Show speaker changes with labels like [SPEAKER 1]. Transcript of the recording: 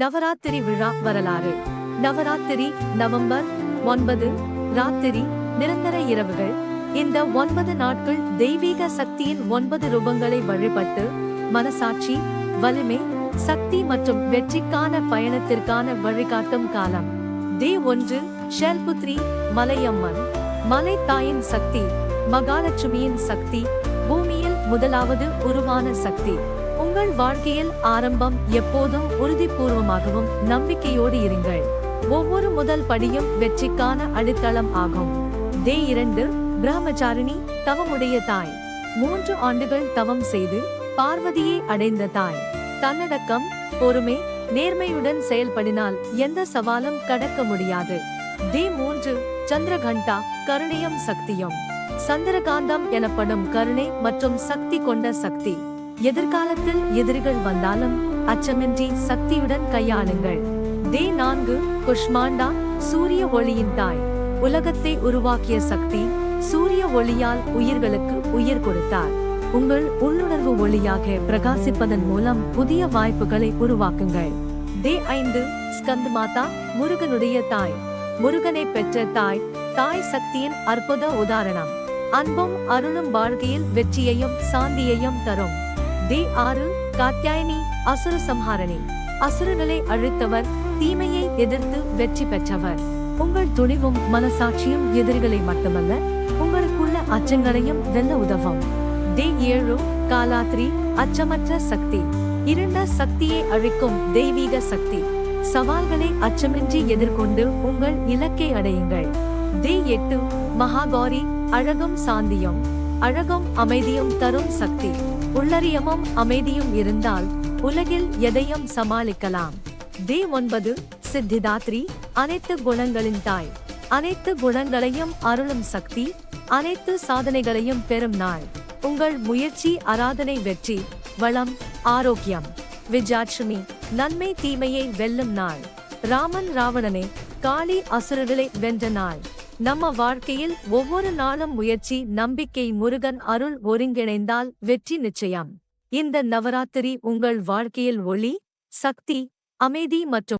[SPEAKER 1] நவராத்திரி விழா வரலாறு. நவராத்திரி நவம்பர் ஒன்பது ராத்திரி நிரந்தர இரவுகள். இந்த ஒன்பது நாட்கள் தெய்வீக சக்தியின் ஒன்பது ரூபங்களை வழிபட்டு மனசாட்சி வலிமை சக்தி மற்றும் வெற்றிக்கான பயணத்திற்கான வழிகாட்டும் காலம். தே ஒன்று ஷெல்புத்ரி மலையம்மன். மலை தாயின் சக்தி மகாலட்சுமியின் சக்தி பூமியில் முதலாவது உருவான சக்தி. உங்கள் வாழ்க்கையில் ஆரம்பம் எப்போதும் உறுதிபூர்வமாகவும் நம்பிக்கையோடு இருங்கள். ஒவ்வொரு முதல் படியும் வெற்றிக்கான அடித்தளம் ஆகும். டே இரண்டு பிரம்மச்சாரிணி தவமுடைய தாய். மூன்று ஆண்டுகள் தவம் செய்து பார்வதியை அடைந்த தாய். தன்னடக்கம் பொறுமை நேர்மையுடன் செயல்படினால் எந்த சவாலும் கடக்க முடியாது. டே மூன்று சந்திரகண்டா கருணையும் சக்தியும். சந்திரகாந்தம் எனப்படும் கருணை மற்றும் சக்தி கொண்ட சக்தி. எதிர்காலத்தில் எதிரிகள் வந்தாலும் அச்சமின்றி சக்தியுடன் கையாளுங்கள். தே நான்கு குஷ்மாண்டா சூரிய ஒளியின் தாய். உலகத்தை உருவாக்கிய சக்தி சூரிய ஒளியால் உயிர்களுக்கு உயிர் கொடுத்தார். உங்கள் உள்ளுணர்வு ஒளியாக பிரகாசிப்பதன் மூலம் புதிய வாய்ப்புகளை உருவாக்குங்கள். தே ஐந்து ஸ்கந்த் மாதா முருகனுடைய தாய். முருகனை பெற்ற தாய் தாய் சக்தியின் அற்புத உதாரணம். அன்பும் அருளும் வாழ்க்கையில் வெற்றியையும் சாந்தியையும் தரும். தி ஆறு காத்தியாயனி அசுர சம்ஹாரணி. அசுரர்களை அழித்தவர் தீமையை எதிர்த்து வெற்றி பெற்றவர். உங்கள் துணிவும் மனசாட்சியும் எதிரிகளை மட்டுமல்ல உங்களுக்குள்ள அச்சங்களையும் வெல்ல உதவும். டே ஏழு காலாத்ரி அச்சமற்ற சக்தி. இருண்ட சக்தியை அழிக்கும் தெய்வீக சக்தி. சவால்களை அச்சமின்றி எதிர்கொண்டு உங்கள் இலக்கை அடையுங்கள். தி எட்டு மகாகௌரி அழகும் சாந்தியும் அழகும் அமைதியும் தரும் சக்தி. உள்ளறியமும் அமைதியும் இருந்தால் உலகில் எதையும் சமாளிக்கலாம். தி ஒன்பது சித்திதாத்ரி அனைத்து குணங்களின் தாய். அனைத்து குணங்களையும் அருளும் சக்தி அனைத்து சாதனைகளையும் பெறும் நாள். உங்கள் முயற்சி ஆராதனை வெற்றி வளம் ஆரோக்கியம். விஜயாட்சுமி நன்மை தீமையை வெல்லும் நாள். ராமன் ராவணனே காளி அசுரர்களை வென்ற நாள். நம்ம வாழ்க்கையில் ஒவ்வொரு நாளும் முயற்சி நம்பிக்கை முருகன் அருள் ஒருங்கிணைந்தால் வெற்றி நிச்சயம். இந்த நவராத்திரி உங்கள் வாழ்க்கையில் ஒளி சக்தி அமைதி மற்றும்